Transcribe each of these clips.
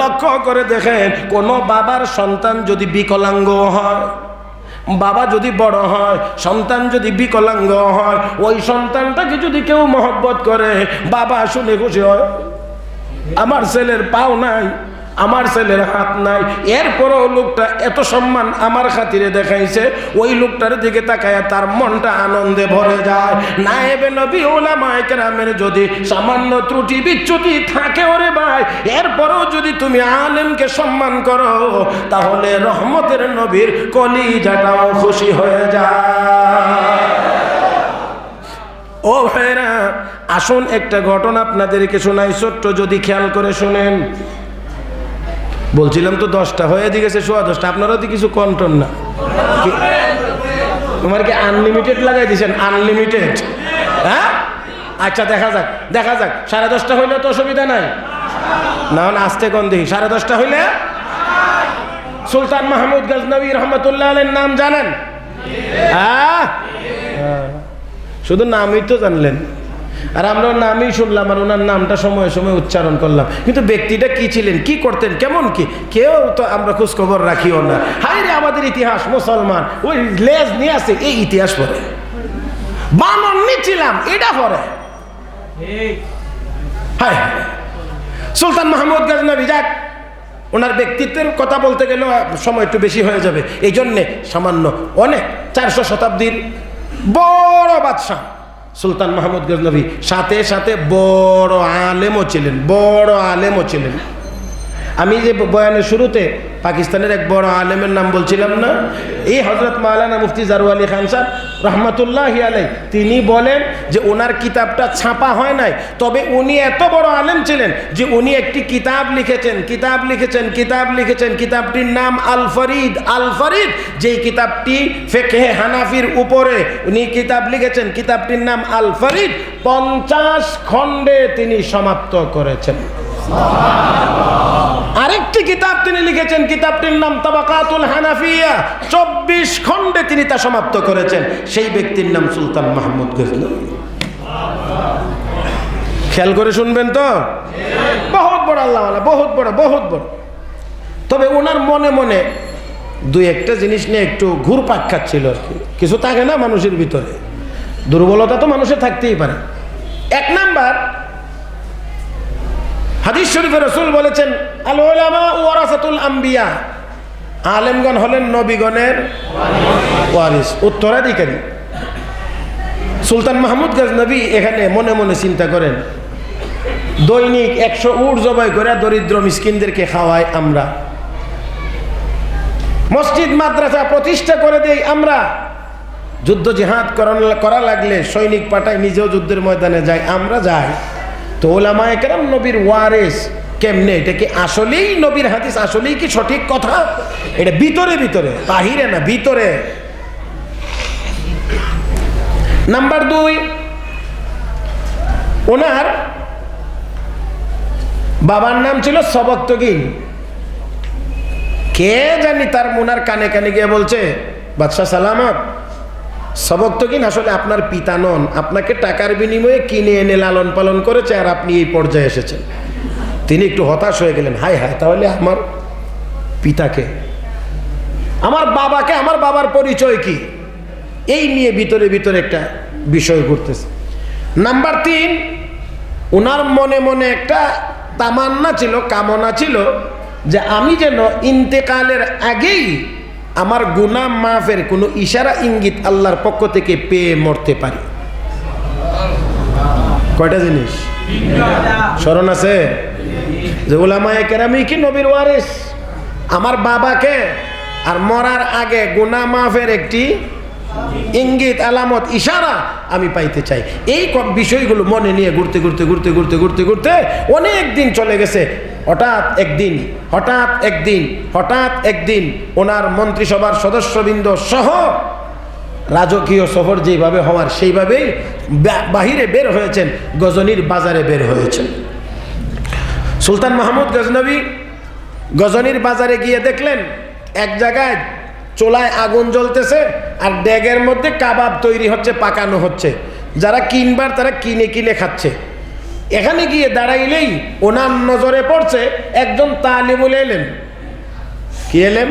লক্ষ্য করে দেখেন, কোন বাবার সন্তান যদি বিকলাঙ্গ হয়, বাবা যদি বড় হয়, সন্তান যদি বিকলাঙ্গ হয়, ওই সন্তানটাকে যদি কেউ মহব্বত করে, বাবা শুনে খুশি হয়, আমার ছেলের পাও নাই। আমার ছেলের হাত নাই। এরপরও লোকটা এত সম্মান আমার খাতিরে দেখাইছে, ওই লোকটার দিকে তাকায় তার মনটা আনন্দে ভরে যায়। না এবে নবী ওলামায়ে কেরামের যদি সামান্য ত্রুটি বিচ্যুতি থাকে ওরে ভাই, এরপরও যদি তুমি আলেমকে সম্মান করো, তাহলে রহমতের নবীর কলিজাটাও খুশি হয়ে যায়। ও ভাইরা, আসুন একটা ঘটনা আপনাদেরকে শোনাই, ছোট্ট যদি খেয়াল করে শুনেন। বলছিলাম তো দশটা, হয়ে গেছে সোয়া দশটা, আপনারাও তো কিছু কন্টন না। তোমার কি আনলিমিটেড লাগাই দিয়েছেন আনলিমিটেড হ্যাঁ? আচ্ছা দেখা যাক দেখা যাক। সাড়ে দশটা হইলে তো অসুবিধা নাই। না না আসতে কোন দেখি সাড়ে দশটা হইলে? সুলতান মাহমুদ গজনবী রহমতুল্লাহ আলের নাম জানেন? হ্যাঁ? হ্যাঁ। শুধু নামই তো জানলেন। আর আমরা নামই শুনলাম আর ওনার নামটা সময়ে সময় উচ্চারণ করলাম। কিন্তু ব্যক্তিটা কি ছিলেন? কি করতেন? কেমন কি? কেউ তো আমরা খোঁজখবর রাখিও না। হাই রে আমাদের ইতিহাস মুসলমান। ওই লেজ নিয়ে আসে, এই ইতিহাস পড়ে। বানর নিচ্ছিলাম এটা পরে হায়। সুলতান মাহমুদ গাজনবী, যাক, ওনার ব্যক্তিত্বের কথা বলতে গেলেও সময় একটু বেশি হয়ে যাবে। এই জন্যে সামান্য অনেক, চারশো শতাব্দীর বড় বাদশাহ। সুলতান মাহমুদ গজনবী সাথে সাথে বড় আলেমও ছিলেন বড় আলেমও ছিলেন। আমি যে বয়ানের শুরুতে পাকিস্তানের এক বড় আলেমের নাম বলছিলাম না, এই হজরত মাওলানা মুফতি জারু আলী খান সাহেব রহমতুল্লাহ আলাই তিনি বলেন যে ওনার কিতাবটা ছাপা হয় নাই, তবে উনি এত বড় আলেম ছিলেন যে উনি একটি কিতাব লিখেছেন কিতাব লিখেছেন কিতাব লিখেছেন, কিতাবটির নাম আল ফরিদ আল ফরিদ যেই কিতাবটি ফেকে হানাফির উপরে উনি কিতাব লিখেছেন, কিতাবটির নাম আল ফরিদ পঞ্চাশ খণ্ডে তিনি সমাপ্ত করেছেন। আরেকটি কিতাব তিনি লিখেছেন, কিতাবটির নাম তাবাকাতুল হানাফিয়া। চব্বিশ খণ্ডে তিনি তা সমাপ্ত করেছেন। সেই ব্যক্তির নাম সুলতান মাহমুদ গজনবী খেয়াল করে শুনবেন তো? বহুত বড় আল্লাহ বহুত বড় বহুত বড়। তবে ওনার মনে মনে দুই একটা জিনিস নিয়ে একটু ঘুরপাক খাচ্ছিল আর কি। কিছু থাকে না মানুষের ভিতরে। দুর্বলতা তো মানুষের থাকতেই পারে। এক নাম্বার হাদিস শরীফে রসুল বলেছেন, আল আম্বিয়া। আলেমগণ হলেন নবীগণের ওয়ারিস, উত্তরাধিকারী। সুলতান মাহমুদ গজনবী এখানে মনে মনে চিন্তা করেন, দৈনিক একশো উট জবাই করে দরিদ্র মিসকিনদেরকে খাওয়াই আমরা। মসজিদ, মাদ্রাসা প্রতিষ্ঠা করে দেই আমরা। যুদ্ধ জেহাদ করা লাগলে সৈনিক পাঠায় নিজেও যুদ্ধের ময়দানে যাই আমরা যাই। তো ওলামা একরাম নবীর ওয়ারেস কেমনে? এটা কি আসলেই নবীর হাদিস? আসলেই কি সঠিক কথা? এটা ভিতরে ভিতরে, বাহিরে না, ভিতরে। নাম্বার দুই, ওনার বাবার নাম ছিল সবক্তগিন কে জানি তার মোনার কানে কানে গিয়ে বলছে, বাদশাহ সালামত। সবক তো কিন আসলে আপনার পিতা নন, আপনাকে টাকার বিনিময়ে কিনে এনে লালন পালন করেছে আর আপনি এই পর্যায়ে এসেছেন। তিনি একটু হতাশ হয়ে গেলেন হাই হায়, তাহলে আমার পিতাকে, আমার বাবাকে, আমার বাবার পরিচয় কি? এই নিয়ে ভিতরে ভিতরে একটা বিষয় ঘুরতেছে। নাম্বার তিন ওনার মনে মনে একটা তামান্না ছিল, কামনা ছিল যে আমি যেন ইন্তেকালের আগেই আমার গুনা মাফের কোনো ইশারা ইঙ্গিত আল্লাহর পক্ষ থেকে পেয়ে মরতে পারি। কয়টা জিনিস? স্মরণ আছে? যে ওলামায়ে কেরামি কি নবীর ওয়ারিস? আমার বাবাকে আর মরার আগে গুনা মাফের একটি ইঙ্গিত, আলামত, ইশারা আমি পাইতে চাই। এই বিষয়গুলো মনে নিয়ে ঘুরতে ঘুরতে ঘুরতে ঘুরতে ঘুরতে ঘুরতে অনেক দিন চলে গেছে। হঠাৎ একদিন হঠাৎ একদিন হঠাৎ একদিন ওনার মন্ত্রিসভার সদস্যবৃন্দ সহ রাজকীয় সফর যেভাবে হওয়ার, সেইভাবেই বাহিরে বের হয়েছেন, গজনীর বাজারে বের হয়েছেন। সুলতান মাহমুদ গজনবী গজনীর বাজারে গিয়ে দেখলেন, এক জায়গায় চোলায় আগুন জ্বলতেছে আর ড্যাগের মধ্যে কাবাব তৈরি হচ্ছে, পাকানো হচ্ছে। যারা কিনবার তারা কিনে কিনে খাচ্ছে। এখানে গিয়ে দাঁড়াইলেই ওনার নজরে পড়ছে একজন তালিবুল এলেম। কি এলেম?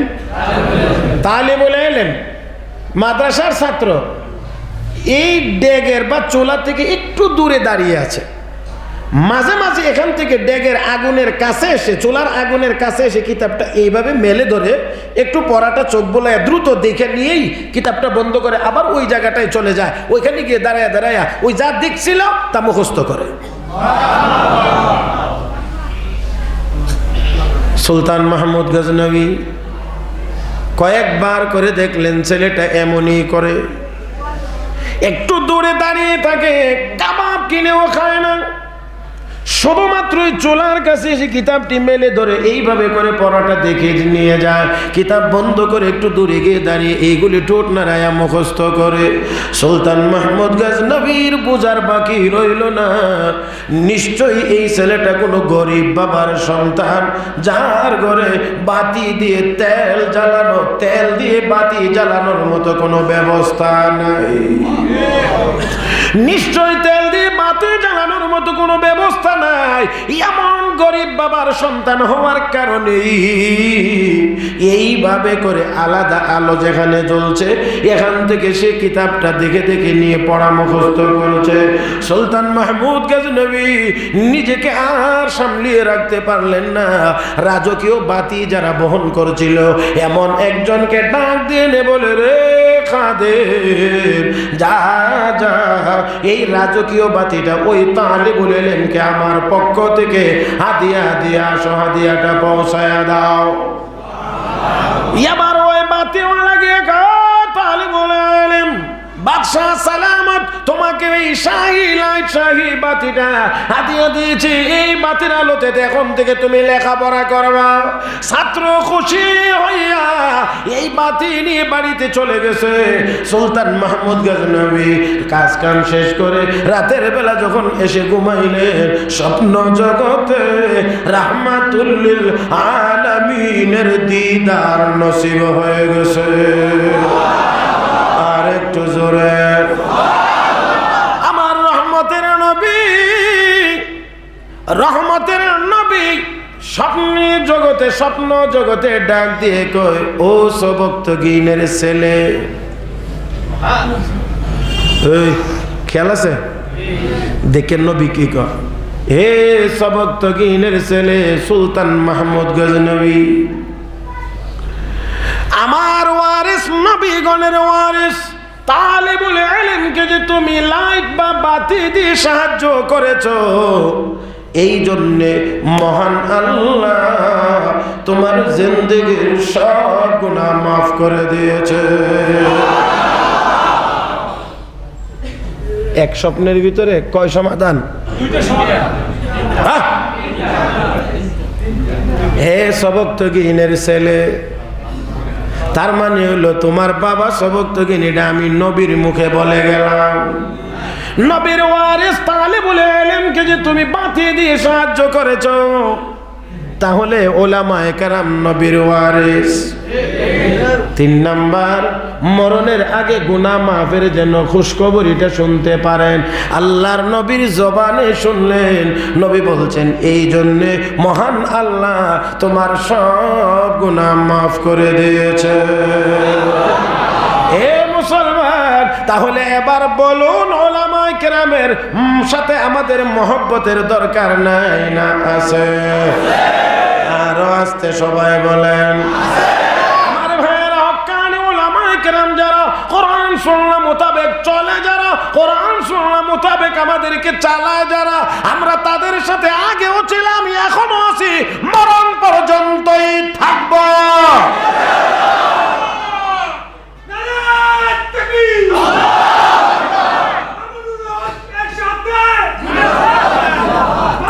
তালিবুল এলেম, মাদ্রাসার ছাত্র। এই ডেগের বা চোলা থেকে একটু দূরে দাঁড়িয়ে আছে। মাঝে মাঝে এখান থেকে ডেগের আগুনের কাছে এসে, চোলার আগুনের কাছে এসে কিতাবটা এইভাবে মেলে ধরে, একটু পড়াটা চোখ বোলায় দ্রুত দেখে নিয়েই কিতাবটা বন্ধ করে আবার ওই জায়গাটায় চলে যায়। ওইখানে গিয়ে দাঁড়ায় দাঁড়ায় ওই যা দেখছিল তা মুখস্থ করে। সুলতান মাহমুদ গজনবী কয়েকবার করে দেখলেন ছেলেটা এমনই করে। একটু দূরে দাঁড়িয়ে থাকে, কাবাব কিনেও খায় না। শুধুমাত্র চোলার কাছে এসে কিতাবটি মেলে ধরে এইভাবে করে পড়াটা দেখে নিয়ে যায়। কিতাব বন্ধ করে একটু দূরে গিয়ে দাঁড়িয়ে এইগুলি ঠোঁট নাড়ায়া মুখস্থ করে। সুলতান মাহমুদ গাজ নবীর পূজার বাকি রইল না। নিশ্চয়ই এই ছেলেটা কোনো গরিব বাবার সন্তান, যার ঘরে বাতি দিয়ে তেল জ্বালানো, তেল দিয়ে বাতি জ্বালানোর মতো কোনো ব্যবস্থা নাই। নিশ্চয় তেল দিয়ে বাতি জ্বালানোর মতো কোনো ব্যবস্থা নাই এমন গরিব বাবার সন্তান হওয়ার কারণে এইভাবে করে আলাদা আলো যেখানে জ্বলছে, এখান থেকে সে কিতাবটা দেখে দেখে নিয়ে পড়া মুখস্থ করছে। সুলতান মাহমুদ গজনবী নিজেকে আর সামলিয়ে রাখতে পারলেন না। রাজকীয় বাতি যারা বহন করছিল, এমন একজনকে ডাক দিয়ে বলে, রে খাদের যা যা, এই রাজকীয় বাতিটা ওই তাহলে বলেলেন কে আমার পক্ষ থেকে হাদিয়া দিয়া সহাদিয়াটা হাদিয়াটা পৌঁছায়া দাও। এবার ওই বাতিওয়ালা গিয়ে বাদশাহ সালামত, তোমাকে এই শাহী লাইট, শাহী বাতিটা হাতিয়ে দিয়েছি। এই বাতির আলোতে এখন থেকে তুমি লেখাপড়া করবা ছাত্র খুশি হইয়া এই বাতি নিয়ে বাড়িতে চলে গেছে। সুলতান মাহমুদ গজনবী কাজ কাম শেষ করে রাতের বেলা যখন এসে ঘুমাইলেন, স্বপ্ন জগতে রাহমাতুল্লিল আলামিনের দিদার নসিব হয়ে গেছে। রহমতের নবী স্বপ্নে জগতে, স্বপ্ন জগতে ডাক দিয়ে কয়, ও সবক্ত গিনের ছেলে খেয়াল আছে? দেখেন নবী কি কয়, হে সবক্ত গিনের ছেলে, সুলতান মাহমুদ গজনবী, আমার ওয়ারিস, নবীগণের ওয়ারিস, তাহলে বলে এলেনকে যে তুমি লাইট বা বাতি দিয়ে সাহায্য করেছ? এই জন্যে মহান আল্লাহ তোমার জিন্দগির সব গুণা মাফ করে দিয়েছে। এক স্বপ্নের ভিতরে কয় সমাধান? হে সবক তো গিনের ছেলে তার মানে হলো তোমার বাবা সবক তো গিনিটা আমি নবীর মুখে বলে গেলাম। নবীর ওয়ারিস তাহলে বলে এলেন কে যে তুমি বাতিয়ে দিয়ে সাহায্য করেছ। তাহলে ওলামায়ে কারাম নবীর ওয়ারিস। তিন নাম্বার, মরণের আগে গুনা মাফের যেন খুশখবরিটা শুনতে পারেন। আল্লাহর নবীর জবানে শুনলেন, নবী বলছেন, এই জন্যে মহান আল্লাহ তোমার সব গুনাহ মাফ করে দিয়েছে। এ তাহলে এবার বলুন ওলামাই কেরামের সাথে আমাদের মহব্বতের দরকার নাই না? আছে। আরও আসতে সবাই বলেন। ওলামায়ে কেরাম যারা চলে আমাদেরকে যারা, আমরা তাদের সাথে আগেও ছিলাম, এখনও আছি, মরণ পর্যন্তই থাকব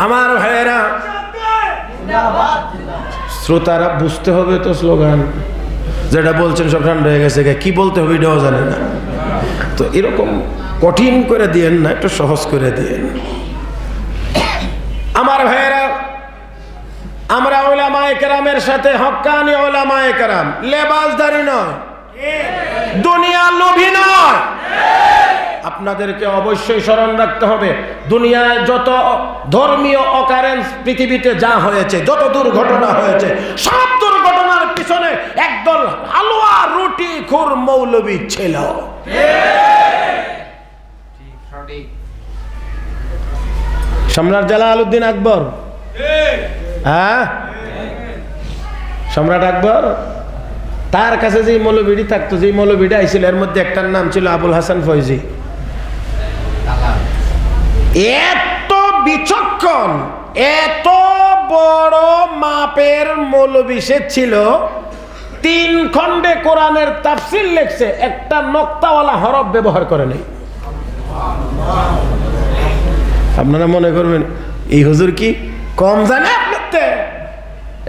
আমার ভাইয়েরা শ্রোতারা বুঝতে হবে তো স্লোগান। যেটা বলছেন সব ঠান্ডা হয়ে গেছে কি বলতে হবে এটাও জানে না। তো এরকম কঠিন করে দিয়েন না, একটু সহজ করে দিয়েন। আমার ভাইয়েরা, আমরা ওলামায়ে কেরামের সাথে হক্কানি ওলামায়ে কেরাম লেবাসদারি নয়। দুনিয়া লোভী নয়। আপনাদেরকে অবশ্যই স্মরণ রাখতে হবে, দুনিয়ায় যত ধর্মীয় অকারেন্স পৃথিবীতে যা হয়েছে, যত দুর্ঘটনা হয়েছে, সব দুর্ঘটনার পিছনে একদল হালুয়া রুটি খুর মৌলবী ছিল। সম্রাট জালালউদ্দিন আকবর। হ্যাঁ? সম্রাট আকবর? তার কাছে যে মৌলবীটি থাকতো যে মৌলবীটা আইছিল, এর মধ্যে একটার নাম ছিল আবুল হাসান ফৈজি। এত বিচক্ষণ, এত বড় মাপের মৌলবী সে ছিল, তিন খণ্ডে কোরআনের তাফসিল লেখছে, একটা নক্তাওয়ালা হরফ ব্যবহার করে নেই। আপনারা মনে করবেন, এই হুজুর কি কম জানে আপনার তে?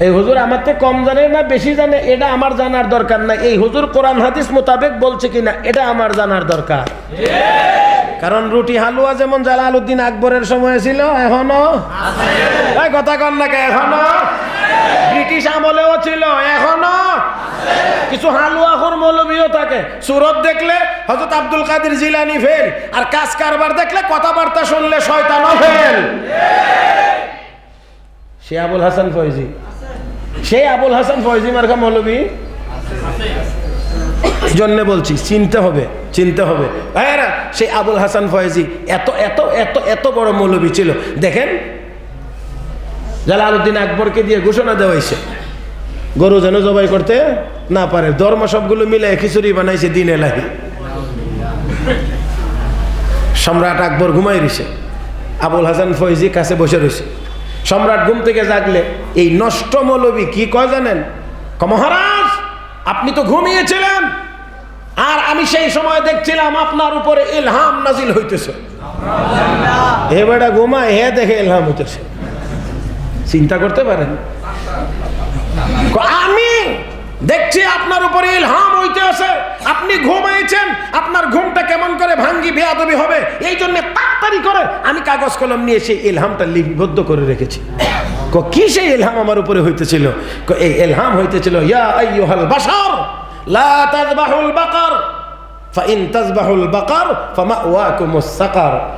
এই হুজুর আমার থেকে কম জানে না, বেশি জানে, এটা আমার জানার দরকার না এই হুজুর কোরআন হাদিস মোতাবেক বলছে কিনা, এটা আমার জানার দরকার। কারণ রুটি হালুয়া যেমন জালালউদ্দিন আকবরের সময় ছিল, এখনও কথা কন না এখনও? ব্রিটিশ আমলেও ছিল, এখনও? কিছু হালুয়া খোর মৌলবীও থাকে। সুরত দেখলে হজরত আব্দুল কাদের জিলানি ফেল, আর কাজ কারবার দেখলে কথাবার্তা শুনলে শয়তানও ফেল। সে আবুল হাসান ফয়জি সে আবুল হাসান ফয়জি মার্কা মৌলবী? জন্য বলছি, চিনতে হবে চিনতে হবে। ভাইয়েরা সেই আবুল হাসান ফয়েজি, এত এত এত এত বড় মৌলবী ছিল। দেখেন, জালালউদ্দিন আকবরকে দিয়ে ঘোষণা দেওয়া হয়েছে। গরু যেন জবাই করতে না পারে, ধর্ম সবগুলো মিলে খিচুড়ি বানাইছে দিন এলাহি। সম্রাট আকবর ঘুমাই রয়েছে আবুল হাসান ফৈজি কাছে বসে রয়েছে সম্রাট ঘুম থেকে জাগলে, এই নষ্ট মৌলবী কি কয় জানেন? মহারাজ আপনি তো ঘুমিয়েছিলেন। আর আমি সেই সময় দেখছিলাম আপনার উপরে ইলহাম নাজিল হইতেছে। হে বেটা ঘুমায়, হে দেখে ইলহাম হইতেছে। চিন্তা করতে পারেন? আমি দেখছি আপনার উপরে ইলহাম হইতে আছে আপনি ঘুমাইছেন, আপনার ঘুমটা কেমন করে ভাঙ্গি বেয়াদবি হবে? এই জন্য তাড়াতাড়ি করে আমি কাগজ কলম নিয়ে সেই ইলহামটা লিপিবদ্ধ করে রেখেছি। ক সেই ইলহাম আমার উপরে হইতেছিল? এই ইলহাম হইতেছিল, ইয়া আইয়ুহাল বাশার। لا تذبحوا البقر. فإن تذبحوا البقر فمأواكم السقر.